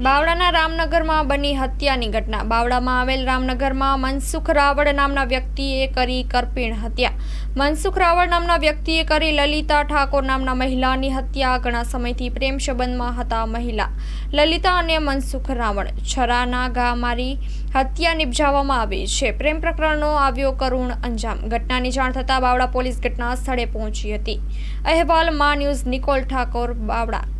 બાવળાના રામનગરમાં બની હત્યાની ઘટના. બાવળામાં આવેલ રામનગરમાં મનસુખ રાવળ નામના વ્યક્તિએ કરી કરપીણ હત્યા. મનસુખ રાવળ નામના વ્યક્તિએ કરી લલિતા ઠાકોર નામના મહિલાની હત્યા. ઘણા સમયથી પ્રેમ સંબંધમાં હતા મહિલા. લલિતા અને મનસુખ રાવળ છરાના ઘા મારી હત્યા નિપજાવવામાં આવી છે. પ્રેમ પ્રકરણનો આવ્યો કરુણ અંજામ. ઘટનાની જાણ થતાં બાવળા પોલીસ ઘટના સ્થળે પહોંચી હતી. અહેવાલ મા ન્યૂઝ નિકોલ ઠાકોર, બાવળા.